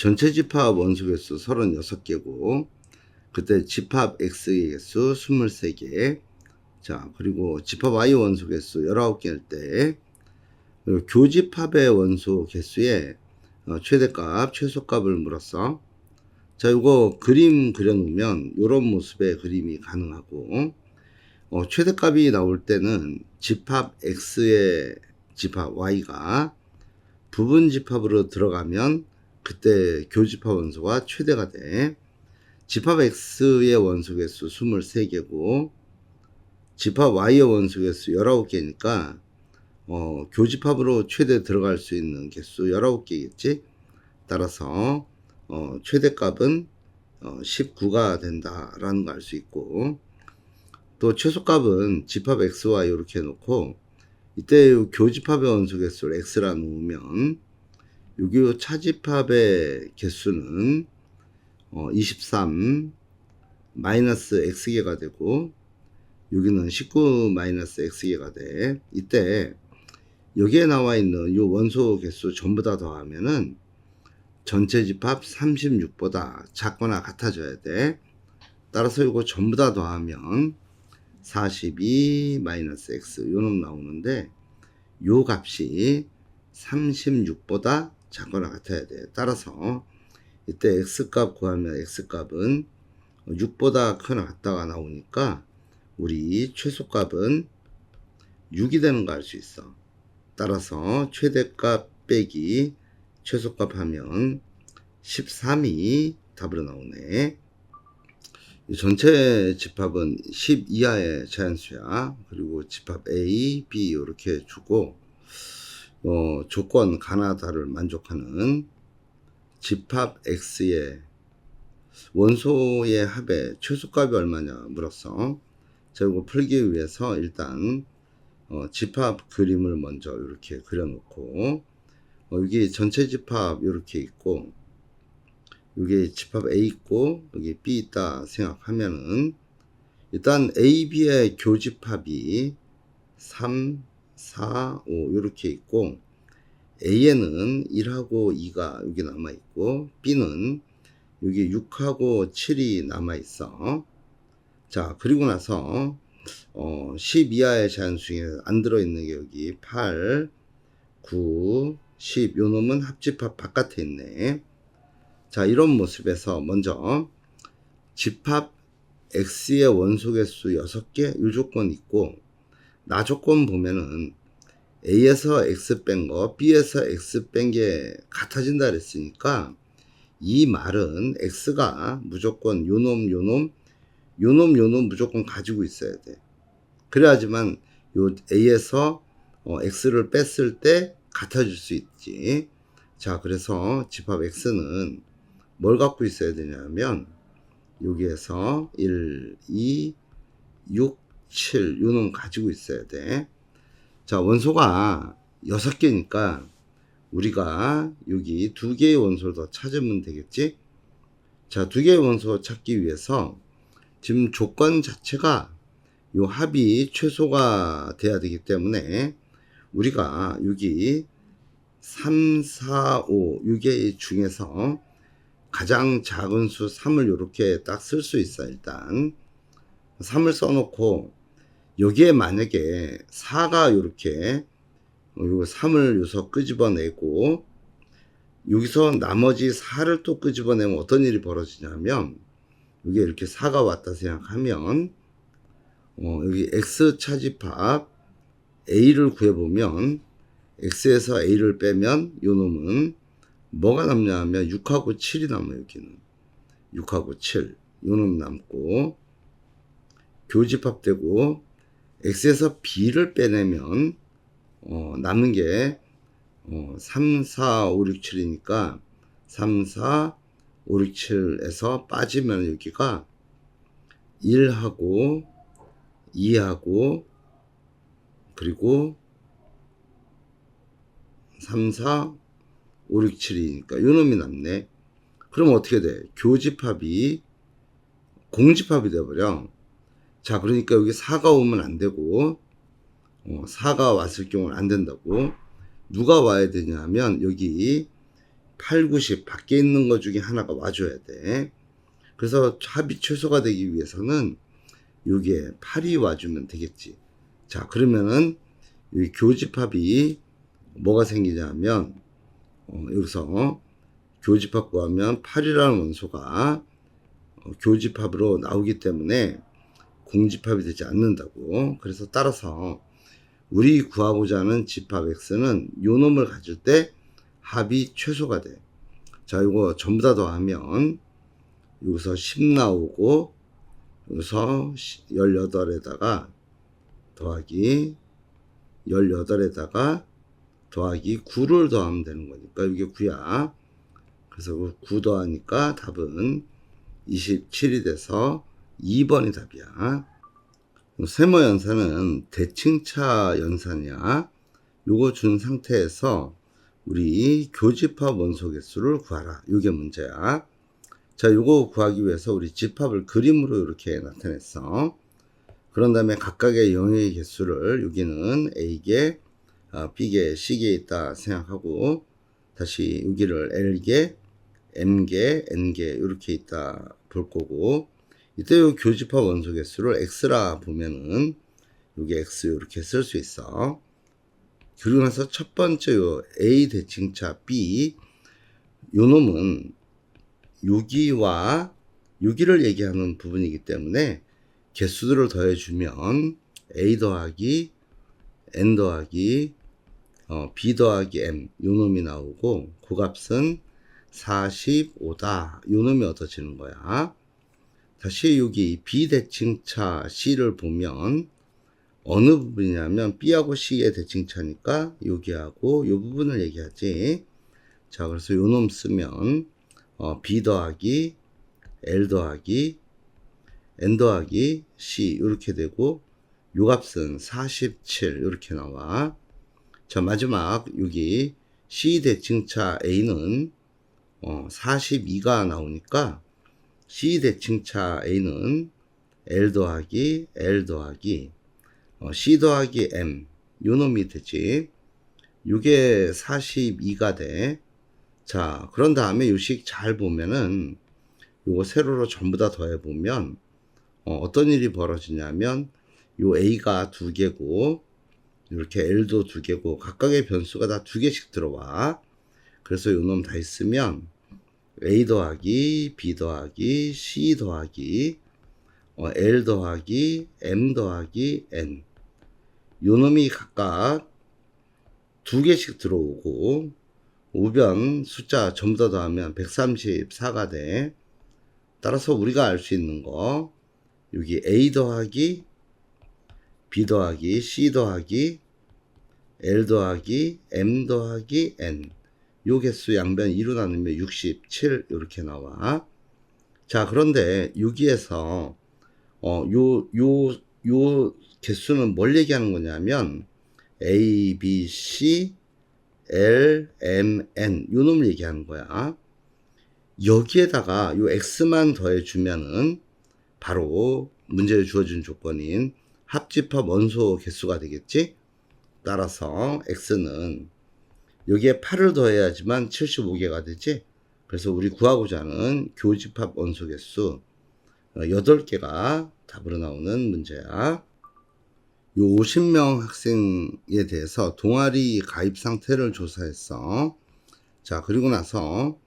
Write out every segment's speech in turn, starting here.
전체 집합 원소 개수 36개고 그때 집합 X의 개수 23개. 자 그리고 집합 Y 원소 개수 19개일 때 그리고 교집합의 원소 개수의 어, 최대값 최소값을 물었어. 자 이거 그림 그려놓으면 이런 모습의 그림이 가능하고 어, 최대값이 나올 때는 집합 X의 집합 Y가 부분 집합으로 들어가면 그때 교집합 원소가 최대가 돼. 집합 X의 원소 개수 23개고 집합 Y의 원소 개수 19개니까 어, 교집합으로 최대 들어갈 수 있는 개수 19개겠지. 따라서 어, 최대값은 어, 19가 된다라는 걸 알 수 있고 또 최소값은 집합 xy 이렇게 해놓고 이때 요 교집합의 원소 개수를 x라 놓으면 여기 차집합의 개수는 어, 23 마이너스 x개가 되고 여기는 19 마이너스 x개가 돼. 이때 여기에 나와 있는 요 원소 개수 전부 다 더하면은 전체 집합 36보다 작거나 같아져야 돼. 따라서 이거 전부 다 더하면 42 마이너스 x 요놈 나오는데 요 값이 36보다 작거나 같아야 돼. 따라서 이때 x값 구하면 x값은 6보다 크거나 같다가 나오니까 우리 최소값은 6이 되는 거 알 수 있어. 따라서 최대값 빼기 최소값 하면 13이 답으로 나오네. 이 전체 집합은 10 이하의 자연수야. 그리고 집합 A, B 이렇게 주고 어, 조건 가나다를 만족하는 집합 X의 원소의 합의 최소값이 얼마냐 물었어. 자, 이거 풀기 위해서 일단 어, 집합 그림을 먼저 이렇게 그려놓고 어, 여기 전체 집합 이렇게 있고 여기 집합 A 있고 여기 B 있다 생각하면은 일단 A, B의 교집합이 3, 4, 5 이렇게 있고 A에는 1하고 2가 여기 남아 있고 B는 여기 6하고 7이 남아 있어. 자, 그리고 나서 어, 10 이하의 자연수에 안 들어있는 게 여기 8, 9, 10. 요 놈은 합집합 바깥에 있네. 자, 이런 모습에서 먼저 집합 X의 원소 개수 6개 요 조건 있고 나 조건 보면은 A에서 X 뺀 거, B에서 X 뺀 게 같아진다 그랬으니까 이 말은 X가 무조건 요놈 요놈 요놈 요놈 무조건 가지고 있어야 돼. 그래야지만 요 A에서 어, X를 뺐을 때 같아질 수 있지. 자, 그래서 집합 X는 뭘 갖고 있어야 되냐면 여기에서 1, 2, 6, 7 요놈 가지고 있어야 돼. 자, 원소가 6개니까 우리가 여기 두 개의 원소를 더 찾으면 되겠지? 자, 두 개의 원소 찾기 위해서 지금 조건 자체가 요 합이 최소가 돼야 되기 때문에 우리가 여기 3, 4, 5 6개 중에서 가장 작은 수 3을 이렇게 딱 쓸 수 있어 일단 3을 써놓고 여기에 만약에 4가 이렇게 요 3을 요서 끄집어내고 여기서 나머지 4를 또 끄집어내면 어떤 일이 벌어지냐면 여기에 이렇게 4가 왔다 생각하면 어, 여기 x 차집합 a를 구해보면 x에서 a를 빼면 요 놈은 뭐가 남냐 하면 6하고 7이 남아요 여기는. 6하고 7 요놈 남고 교집합되고 x에서 b를 빼내면 어, 남는 게 어, 3, 4, 5, 6, 7이니까 3, 4, 5, 6, 7에서 빠지면 여기가 1하고 2하고 그리고 3, 4, 5, 6, 7이니까 요 놈이 남네. 그럼 어떻게 돼? 교집합이 공집합이 돼버려. 자, 그러니까 여기 4가 오면 안 되고, 어, 4가 왔을 경우는 안 된다고. 누가 와야 되냐면, 여기 8, 90 밖에 있는 것 중에 하나가 와줘야 돼. 그래서 합이 최소가 되기 위해서는 요게 8이 와주면 되겠지. 자, 그러면은 이 교집합이 뭐가 생기냐면 어, 여기서 교집합 구하면 8이라는 원소가 어, 교집합으로 나오기 때문에 공집합이 되지 않는다고. 그래서 따라서 우리 구하고자 하는 집합 X는 요 놈을 가질 때 합이 최소가 돼. 자, 이거 전부 다 더하면 여기서 10 나오고 여기서 18에다가 더하기 18에다가 더하기 9를 더하면 되는 거니까 이게 9야. 그래서 9 더하니까 답은 27이 돼서 2번이 답이야. 세모 연산은 대칭차 연산이야. 요거 준 상태에서 우리 교집합 원소 개수를 구하라. 요게 문제야. 자, 요거 구하기 위해서 우리 집합을 그림으로 이렇게 나타냈어. 그런 다음에 각각의 영역의 개수를 여기는 A개, 아, B개, C개 있다 생각하고 다시 여기를 L개, M개, N개 이렇게 있다 볼 거고 이때 요 교집합 원소 개수를 X라 보면은 여기 X 이렇게 쓸 수 있어. 그리고 나서 첫 번째 요 A 대칭차 B 요 놈은 6기와 6기를 얘기하는 부분이기 때문에 개수들을 더해주면 A 더하기 N 더하기 어, B 더하기 M 요 놈이 나오고 그 값은 45다 요 놈이 얻어지는 거야 다시 여기 B 대칭차 C를 보면 어느 부분이냐면 B하고 C의 대칭차니까 여기하고 요 부분을 얘기하지. 자 그래서 요 놈 쓰면 어, B 더하기 L 더하기 N 더하기 C 이렇게 되고 요 값은 47 이렇게 나와. 자 마지막 여기 C 대칭차 A는 어, 42가 나오니까 C 대칭차 A는 L 더하기 L 더하기 어, C 더하기 M 요 놈이 되지 요게 42가 돼 자, 그런 다음에 요식 잘 보면은 요거 세로로 전부 다 더해 보면 어, 떤 일이 벌어지냐면 요 A가 두 개고 이렇게 L도 두 개고 각각의 변수가 다 두 개씩 들어와. 그래서 요놈 다 있으면 A 더하기 B 더하기 C 더하기 어, L 더하기 M 더하기 N 요 놈이 각각 두 개씩 들어오고 우변 숫자 전부 다 더하면 134가 돼. 따라서 우리가 알 수 있는 거 여기 A 더하기 B 더하기 C 더하기 L 더하기 M 더하기 N 요 개수 양변 2로 나누면 67 이렇게 나와. 자 그런데 여기에서 어 요 요 요 개수는 뭘 얘기하는 거냐면 A, B, C L, M, N 요 놈을 얘기하는 거야. 여기에다가 요 X만 더해주면은 바로 문제에 주어진 조건인 합집합 원소 개수가 되겠지? 따라서 X는 여기에 8을 더해야지만 75개가 되지? 그래서 우리 구하고자 하는 교집합 원소 개수 8개가 답으로 나오는 문제야. 요 50명 학생에 대해서 동아리 가입 상태를 조사했어. 자, 그리고 나서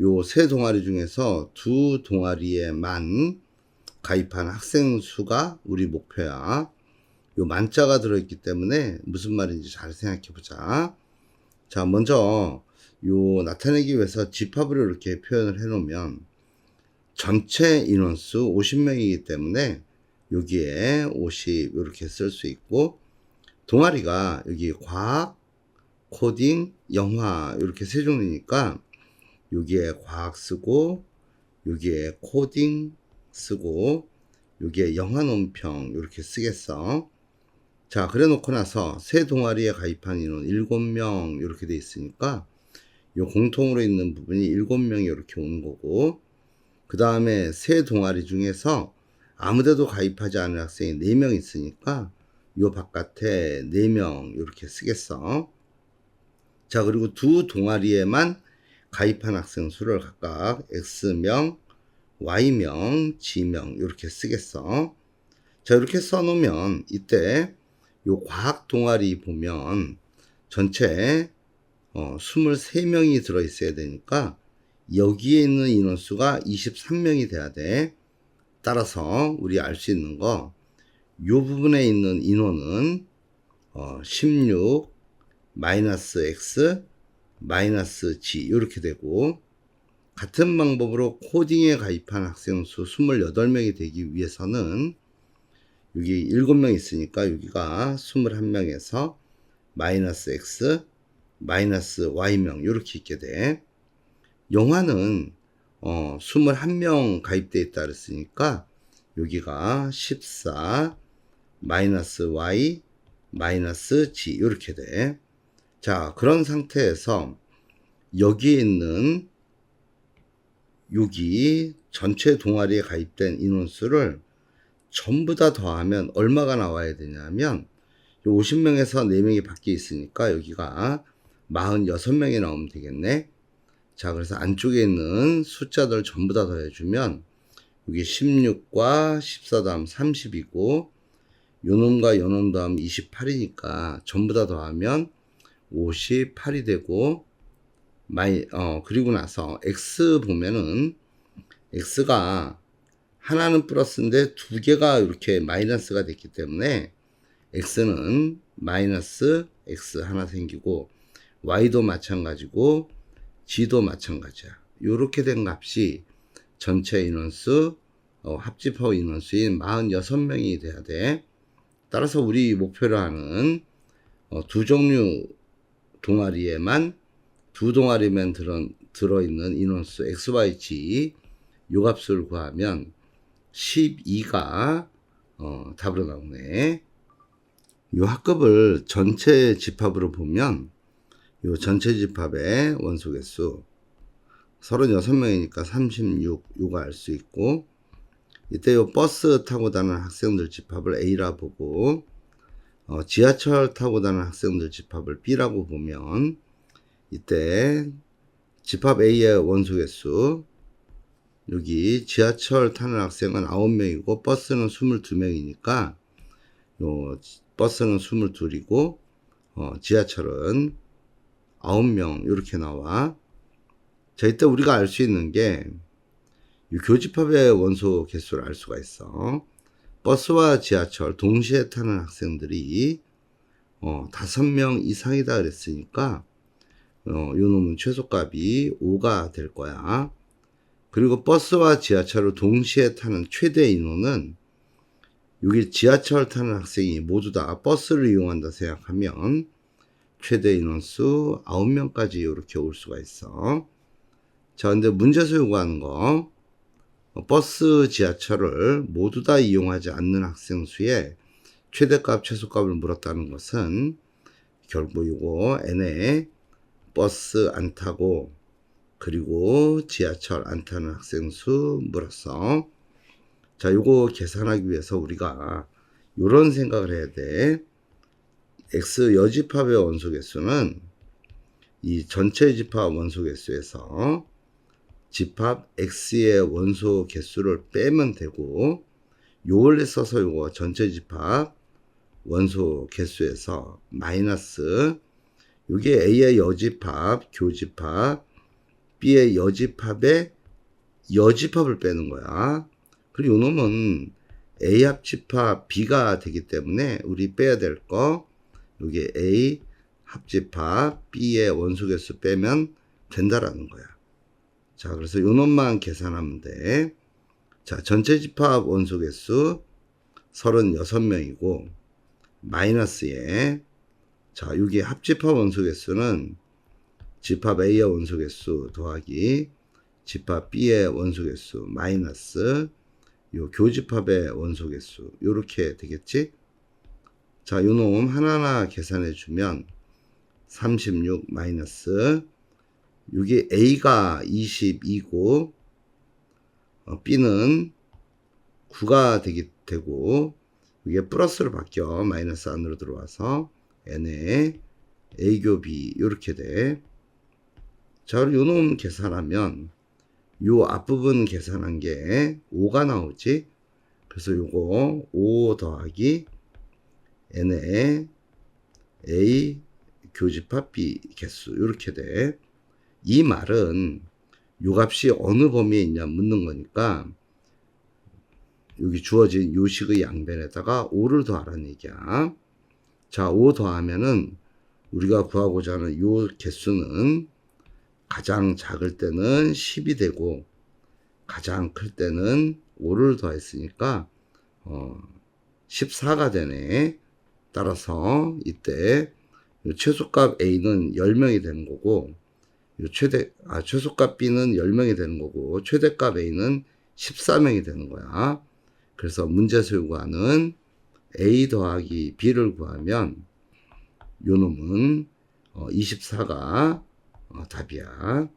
요 세 동아리 중에서 두 동아리에만 가입한 학생 수가 우리 목표야. 요 만자가 들어있기 때문에 무슨 말인지 잘 생각해 보자. 자, 먼저 요 나타내기 위해서 집합을 이렇게 표현을 해 놓으면 전체 인원수 50명이기 때문에 여기에 50 이렇게 쓸 수 있고 동아리가 여기 과학, 코딩, 영화 이렇게 세 종류니까 여기에 과학 쓰고 여기에 코딩 쓰고 여기에 영화 논평 이렇게 쓰겠어. 자, 그래 놓고 나서 세 동아리에 가입한 인원 7명 이렇게 돼 있으니까 요 공통으로 있는 부분이 7명이 이렇게 오는 거고 그 다음에 세 동아리 중에서 아무데도 가입하지 않은 학생이 4명 있으니까 요 바깥에 4명 이렇게 쓰겠어. 자, 그리고 두 동아리에만 가입한 학생 수를 각각 X명, Y명, G명 이렇게 쓰겠어. 자 이렇게 써놓으면 이때 요 과학 동아리 보면 전체 어, 23명이 들어 있어야 되니까 여기에 있는 인원수가 23명이 돼야 돼. 따라서 우리 알 수 있는 거, 요 부분에 있는 인원은 어, 16 마이너스 x 마이너스 g 이렇게 되고 같은 방법으로 코딩에 가입한 학생 수 28명이 되기 위해서는 여기 7명 있으니까 여기가 21명에서 마이너스 x 마이너스 y명 이렇게 있게 돼. 영화는 어, 21명 가입돼 있다 그랬으니까 여기가 14 마이너스 y 마이너스 g 이렇게 돼. 자, 그런 상태에서 여기에 있는 여기 전체 동아리에 가입된 인원수를 전부 다 더하면 얼마가 나와야 되냐면 50명에서 4명이 밖에 있으니까 여기가 46명이 나오면 되겠네. 자, 그래서 안쪽에 있는 숫자들 전부 다 더해주면 여기 16과 14 다음 30이고 요놈과 요놈 더하면 28이니까 전부 다 더하면 58이 되고 마이 어 그리고 나서 x 보면은 x가 하나는 플러스인데 두 개가 이렇게 마이너스가 됐기 때문에 x는 마이너스 x 하나 생기고 y도 마찬가지고 g도 마찬가지야. 이렇게 된 값이 전체 인원수 어, 합집합 인원수인 46명이 돼야 돼. 따라서 우리 목표로 하는 어, 두 종류 동아리에만 두 동아리만 들어, 들어있는 인원수 XYG 요 값을 구하면 12가 어, 답으로 나오네. 요 합급을 전체 집합으로 보면 요 전체 집합의 원소 개수 36명이니까 36 요거 알수 있고 이때 요 버스 타고 다니는 학생들 집합을 A라 보고 어, 지하철 타고 다니는 학생들 집합을 B라고 보면 이때 집합 A의 원소 개수 여기 지하철 타는 학생은 9명이고 버스는 22명이니까 요 버스는 22이고 어, 지하철은 9명 이렇게 나와. 자, 이때 우리가 알 수 있는 게 교집합의 원소 개수를 알 수가 있어. 버스와 지하철 동시에 타는 학생들이 어, 5명 이상이다 그랬으니까 어, 요 놈은 최소값이 5가 될 거야. 그리고 버스와 지하철을 동시에 타는 최대 인원은 여기 지하철 타는 학생이 모두 다 버스를 이용한다 생각하면 최대 인원수 9명까지 이렇게 올 수가 있어. 자, 근데 문제에서 요구하는 거, 버스, 지하철을 모두 다 이용하지 않는 학생 수의 최대값, 최소값을 물었다는 것은 결국 요거 n에 버스 안 타고 그리고 지하철 안 타는 학생 수 물었어. 자, 요거 계산하기 위해서 우리가 요런 생각을 해야 돼. X 여집합의 원소 개수는 이 전체 집합 원소 개수에서 집합 X의 원소 개수를 빼면 되고 요걸 써서 요거 전체 집합 원소 개수에서 마이너스 요게 A의 여집합, 교집합, B의 여집합의 여집합을 빼는 거야. 그리고 요 놈은 A 합집합 B가 되기 때문에 우리 빼야 될 거 여기 A 합집합 B의 원소개수 빼면 된다라는 거야. 자, 그래서 요 놈만 계산하면 돼. 자, 전체 집합 원소개수 36명이고 마이너스에 자, 여기 합집합 원소개수는 집합 A의 원소 개수 더하기 집합 B의 원소 개수 마이너스 요 교집합의 원소 개수 요렇게 되겠지? 자, 요 놈 하나하나 계산해 주면 36 마이너스 여기 A가 22고 어, B는 9가 되기 되고 이게 플러스로 바뀌어 마이너스 안으로 들어와서 n에 a 교 b 이렇게 돼. 자, 요놈 계산하면 요 앞부분 계산한 게 5가 나오지. 그래서 요거 5 더하기 n의 a 교집합 b 개수 이렇게 돼. 이 말은 요 값이 어느 범위에 있냐 묻는 거니까 여기 주어진 요식의 양변에다가 5를 더하라는 얘기야. 자, 5 더하면은 우리가 구하고자 하는 요 개수는 가장 작을 때는 10이 되고 가장 클 때는 5를 더했으니까 어 14가 되네. 따라서 이때 요 최소값 A는 10명이 되는 거고 요 최대 아 최소값 B는 10명이 되는 거고 최대값 A는 14명이 되는 거야. 그래서 문제에서 요구하는 A 더하기 B를 구하면 요 놈은 어, 24가 어, 답이야.